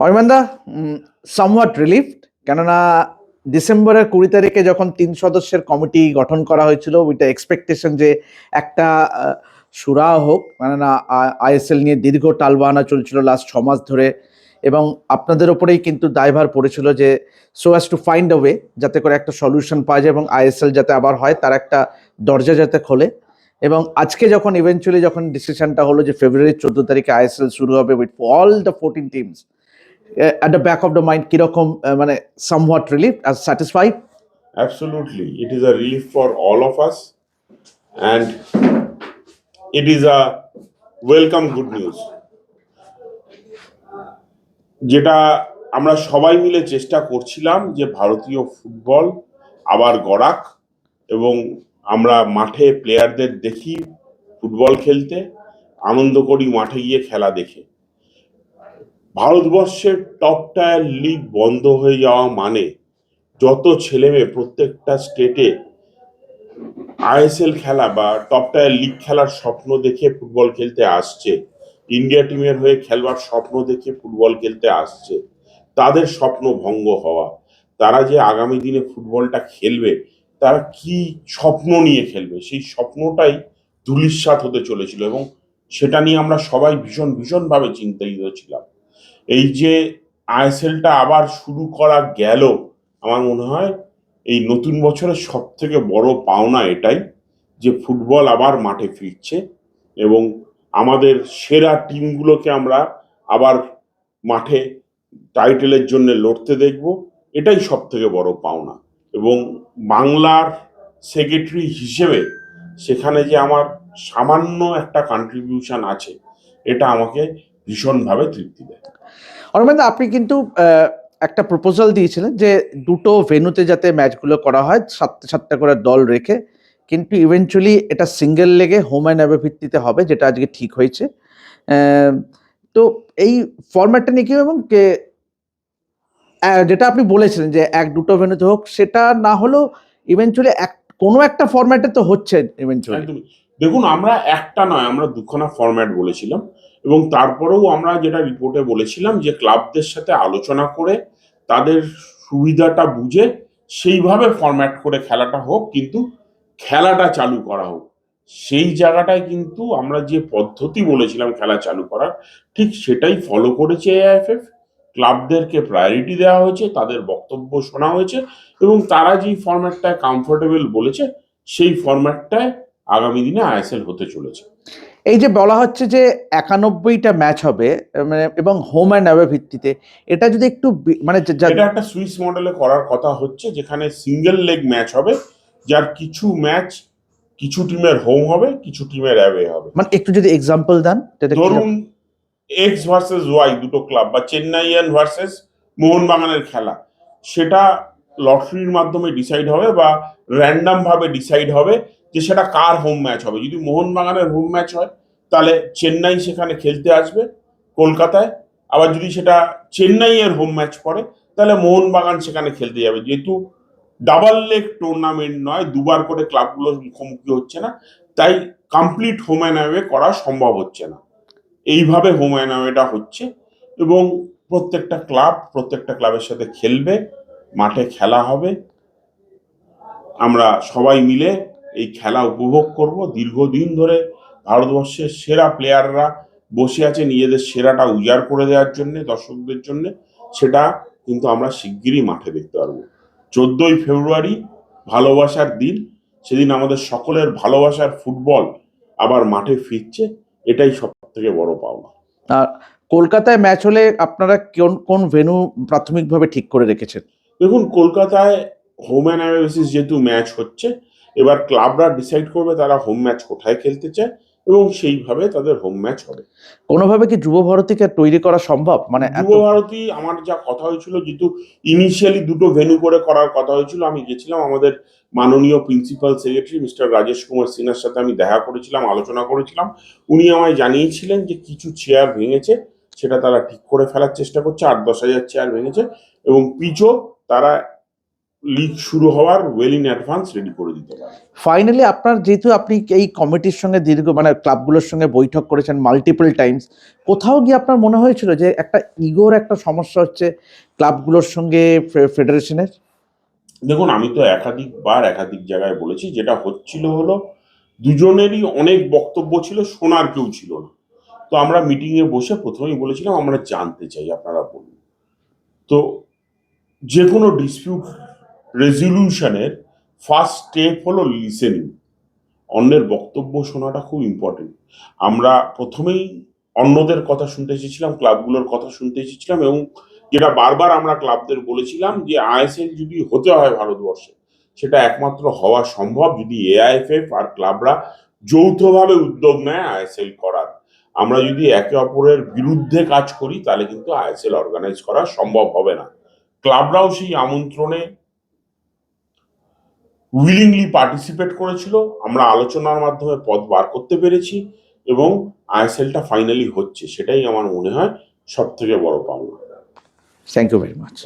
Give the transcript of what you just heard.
অরিমান্দা somewhat relief কেননা ডিসেম্বরের কুড়ি তারিখে যখন তিন সদস্যের কমিটি গঠন করা হয়েছিল উইথ এক্সপেকটেশন যে একটা সুরা হোক, কেননা আইএসএল নিয়ে দীর্ঘ টালবাহানা চলছিল লাস্ট ছ মাস ধরে, এবং আপনাদের ওপরেই কিন্তু দায়ভার পড়েছিল যে so as to find a way যাতে করে একটা সলিউশন পাওয়া যায় এবং আইএসএল যাতে আবার হয়, তার একটা দরজা যাতে খোলে। এবং আজকে যখন ইভেনচুয়ালি যখন ডিসিশনটা হলো যে ফেব্রুয়ারি চোদ্দ তারিখে আইএসএল শুরু হবে with all the fourteen teams at the back of the mind কীরকম মানে somewhat relief R satisfied Absolutely. It is a relief for all of us and it is a welcome good news. যেটা আমরা সবাই মিলে চেষ্টা করছিলাম যে ভারতীয় ফুটবল আবার গড়াক এবং আমরা মাঠে প্লেয়ারদের দেখি ফুটবল খেলতে, আনন্দ করি, মাঠে গিয়ে খেলা দেখে ভারতবর্ষের টপ টায়ার লিগ বন্ধ হয়ে যাওয়া মানে যত ছেলে মেয়ে প্রত্যেকটা স্টেটে আইএসএল খেলা বা টপ টায়ার লিগ খেলার স্বপ্ন দেখে ফুটবল খেলতে আসছে। ইন্ডিয়া টিমের হয়ে খেলবার স্বপ্ন দেখে ফুটবল খেলতে আসছে। তাদের স্বপ্ন ভঙ্গ হওয়া। তারা যে আগামী দিনে ফুটবলটা খেলবে, তারা কি স্বপ্ন নিয়ে খেলবে? সেই স্বপ্নটাই ধূলিসাৎ হতে চলেছিল এবং সেটা নিয়ে আমরা সবাই ভীষণ, ভীষণভাবে চিন্তিত ছিলাম। এই যে আইএসএলটা আবার শুরু করা গেল, আমার মনে হয় এই নতুন বছরের সব থেকে বড় পাওনা এটাই যে ফুটবল আবার মাঠে ফিরছে এবং আমাদের সেরা টিমগুলোকে আমরা আবার মাঠে টাইটেলের জন্য লড়তে দেখব, এটাই সব থেকে বড় পাওনা। এবং বাংলার সেক্রেটারি হিসেবে সেখানে যে আমার সামান্য একটা কন্ট্রিবিউশন আছে, এটা আমাকে ভীষণভাবে তৃপ্তি দেয়। অরবিন্দ আপনি কিন্তু একটা প্রপোজাল দিয়েছিলেন যে দুটো ভেন্যুতে যাতে ম্যাচগুলো করা হয় সাতটা সাতটা করে দল রেখে কিন্তু ইভেনচুয়ালি এটা সিঙ্গেল লেগে হোম অ্যান্ড অ্যাওয়ে ভিত্তিতে হবে যেটা আজকে ঠিক হয়েছে। তো এই ফরম্যাটটা নিয়ে কি এবং যেটা আপনি বলেছিলেন যে এক দুটো ভেনুতে হোক সেটা না হলেও ইভেনচুয়ালি এক কোনো একটা ফরম্যাটে তো হচ্ছে ইভেনচুয়ালি দেখুন আমরা একটা নয় আমরা দুখানা ফরম্যাট বলেছিলাম। এবং তারপরেও আমরা যেটা রিপোর্টে বলেছিলাম যে ক্লাবদের সাথে আলোচনা করে তাদের সুবিধাটা বুঝে সেইভাবে ফরম্যাট করে খেলাটা হোক, কিন্তু খেলাটা চালু করা হোক। সেই জায়গাটায় কিন্তু আমরা যে পদ্ধতি বলেছিলাম খেলা চালু করার, ঠিক সেটাই ফলো করেছে এআইএফএফ ক্লাবদেরকে প্রায়োরিটি দেওয়া হয়েছে, তাদের বক্তব্য শোনা হয়েছে এবং তারা যেই ফরম্যাটটায় কমফোর্টেবল বলেছে, সেই ফরম্যাটটায় আগামী দিনে আইএসএল হতে চলেছে। এই যে বলা হচ্ছে যে একানব্বইটা ম্যাচ হবে মানে এবং হোম অ্যান্ড অ্যাওয়ে ভিত্তিতে এটা যদি একটু মানে এটা একটা সুইস মডেলে করার কথা হচ্ছে যেখানে সিঙ্গেল লেগ ম্যাচ হবে যার কিছু ম্যাচ কিছু টিমের হোম হবে কিছু টিমের অ্যাওয়ে হবে। মানে একটু যদি এক্সাম্পল দেন ধরুন এক্স ভার্সেস ওয়াই দুটো ক্লাব বা চেন্নাইয়ান ভার্সেস মোহনবাগানের খেলা সেটা লটারির মাধ্যমে ডিসাইড হবে বা র্যান্ডাম ভাবে ডিসাইড হবে যে সেটা কার হোম ম্যাচ হবে? যদি মোহনবাগানের হোম ম্যাচ হয়, তাহলে চেন্নাই সেখানে খেলতে আসবে কলকাতায়। আবার যদি সেটা চেন্নাইয়ের হোম ম্যাচ পড়ে, তাহলে মোহনবাগান সেখানে খেলতে যাবে। যেহেতু ডাবল লেগ টুর্নামেন্ট নয়, দুবার করে ক্লাবগুলো মুখোমুখি হচ্ছে না, তাই কমপ্লিট হোম অ্যান্ড অ্যাওয়ে করা সম্ভব হচ্ছে না। এইভাবে হোম অ্যান্ড অ্যাওয়েটা হচ্ছে এবং প্রত্যেকটা ক্লাব প্রত্যেকটা ক্লাবের সাথে খেলবে, মাঠে খেলা হবে। আমরা সবাই মিলে এই খেলা উপভোগ করব। দীর্ঘদিন ধরে ভারতবর্ষের সেরা প্লেয়াররা বসে আছে নিজেদের সেরাটা উজাড় করে দেওয়ার জন্য দর্শকদের জন্য। সেটা কিন্তু আমরা শিগগিরই মাঠে দেখতে পারব। চোদ্দই ফেব্রুয়ারি ভালোবাসার দিন। সেদিন আমাদের সকলের ভালোবাসার ফুটবল আবার মাঠে ফিরছে। এটাই সব থেকে বড় পাওনা। আর কলকাতায় ম্যাচ হলে আপনারা কোন কোন ভেন্যু প্রাথমিকভাবে ঠিক করে রেখেছেন? দেখুন কলকাতায় হোম অ্যান্ড অ্যাওয়ে বেসিস যেহেতু ম্যাচ হচ্ছে এবার ক্লাবরা ডিসাইড করবে তারা হোম ম্যাচ কোথায় খেলতে চায় এবং সেইভাবে তাদের হোম ম্যাচ হবে। কোনোভাবে কি যুব ভারতীকে তৈরি করা সম্ভব? মানে যুব ভারতী আমার যা কথা হয়েছিল যেহেতু ইনিশিয়ালি দুটো ভেনু করে করার কথা হয়েছিল আমি গেছিলাম আমাদের মাননীয় principal secretary mister Rajesh Kumar সিনহার সাথে আমি দেখা করেছিলাম আলোচনা করেছিলাম। উনি আমায় জানিয়েছিলেন যে কিছু চেয়ার ভেঙেছে সেটা তারা ঠিক করে ফেলার চেষ্টা করছে আট দশ হাজার চেয়ার ভেঙেছে এবং পিচও তারা লিগ শুরু হওয়ার ওয়েল ইন অ্যাডভান্স রেডি করে দিতে পারে। ফাইনালি আপনার যেহেতু আপনি এই কমিটির সঙ্গে দীর্ঘ মানে ক্লাবগুলোর সঙ্গে বৈঠক করেছেন মাল্টিপল টাইমস কোথাও গিয়ে আপনার মনে হয়েছিল যে একটা ইগোর একটা সমস্যা হচ্ছে ক্লাবগুলোর সঙ্গে ফেডারেশনের দেখুন আমি তো একাধিকবার একাধিক জায়গায় বলেছি যেটা হচ্ছিল হলো দুজনেরই অনেক বক্তব্য ছিল শোনার কেউ ছিল না। তো আমরা মিটিংয়ে বসে প্রথমেই বলেছিলাম আমরা জানতে চাই আপনারা বলুন। তো যে কোনো ডিসপিউট রেজলিউশনের ফার্স্ট স্টেপ হলো লিসেনিং। অন্যের বক্তব্য শোনাটা খুব ইম্পর্টেন্ট। আমরা প্রথমেই অন্যদের কথা শুনতে এসেছিলাম, ক্লাবগুলোর কথা শুনতে এসেছিলাম এবং যেটা বারবার আমরা ক্লাবদের বলেছিলাম যে, আইএসএল যদি হতে হয় ভারতবর্ষে, সেটা একমাত্র হওয়া সম্ভব যদি এআইএফএফ আর ক্লাবরা যৌথভাবে উদ্যোগ নেয় আইএসএল করার। আমরা যদি একে অপরের বিরুদ্ধে কাজ করি, তাহলে কিন্তু আইএসএল অর্গানাইজ করা সম্ভব হবে না। ক্লাবরাও সেই আমন্ত্রণে উইলিংলি পার্টিসিপেট করেছিল। আমরা আলোচনার মাধ্যমে পদ বার করতে পেরেছি এবং আইএসএলটা ফাইনালি হচ্ছে সেটাই আমার মনে হয় সব থেকে বড় পাওনা। Thank you very much